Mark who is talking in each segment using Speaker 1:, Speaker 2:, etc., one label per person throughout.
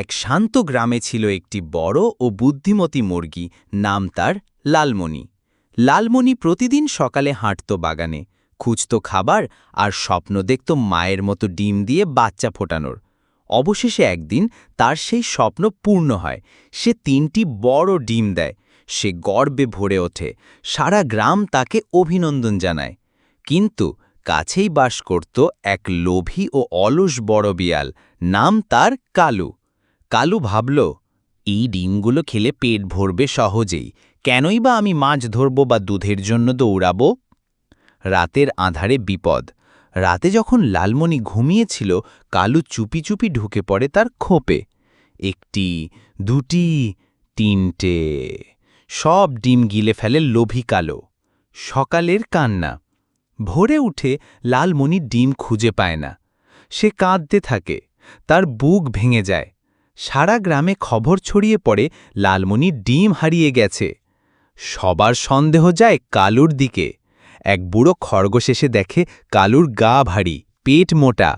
Speaker 1: এক শান্ত গ্রামে ছিল একটি বড় ও বুদ্ধিমতী মুরগি, নাম তার লালমণি। লালমণি প্রতিদিন সকালে হাঁটত বাগানে, খুঁজত খাবার আর স্বপ্ন দেখত মায়ের মতো ডিম দিয়ে বাচ্চা ফোটানোর। অবশেষে একদিন তার সেই স্বপ্ন পূর্ণ হয়, সে তিনটি বড় ডিম দেয়, সে গর্বে ভরে ওঠে, সারা গ্রাম তাকে অভিনন্দন জানায়। কিন্তু কাছেই বাস করত এক লোভী ও অলস বড় বিয়াল নাম তার কালু। কালু ভাবল, এই ডিমগুলো খেলে পেট ভরবে সহজেই। কেনই বা আমি মাছ ধরব বা দুধের জন্য দৌড়াব? রাতের আধারে বিপদ। রাতে যখন লালমণি ঘুমিয়েছিল, কালু চুপি চুপি ঢুকে পড়ে তার খোপে। একটি, দুটি, তিনটে, সব ডিম গিলে ফেলে লোভী কালো। সকালের কান্না। ভোরে উঠে লালমণি ডিম খুঁজে পায় না। সে কাঁদতে থাকে। তার বুক ভেঙে যায়। সারা গ্রামে খবর ছড়িয়ে পড়ে লালমণি ডিম হারিয়ে গেছে। সবার সন্দেহ যায় কালুর দিকে। এক বুড়ো খরগোশ এসে দেখে কালুর গা ভারী, পেট মোটা।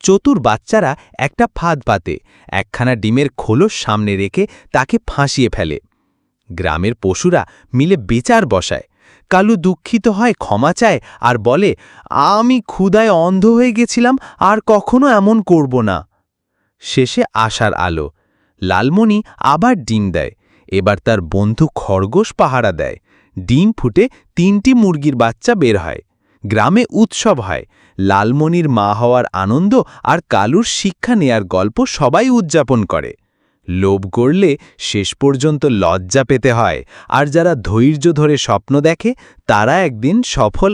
Speaker 1: চতুর বাচ্চারা একটা ফাঁদ পাতে, একখানা ডিমের খোলস সামনে রেখে তাকে ফাঁসিয়ে ফেলে। গ্রামের পশুরা মিলে বেচার বসায়। কালু দুঃখিত হয়, ক্ষমা চায় আর বলে, আমি ক্ষুদায় অন্ধ হয়ে গেছিলাম, আর কখনো এমন করব না। শেষে আশার আলো। লালমণি আবার ডিম দেয়। এবার তার বন্ধু খরগোশ পাহারা দেয়। ডিম ফুটে তিনটি মুরগির বাচ্চা বের হয়। গ্রামে উৎসব হয়। লালমণির মা হওয়ার আনন্দ আর কালুর শিক্ষা নেয়ার গল্প সবাই উদযাপন করে। লোভ করলে শেষ পর্যন্ত লজ্জা পেতে হয়। আর যারা ধৈর্য ধরে স্বপ্ন দেখে, তারা একদিন সফল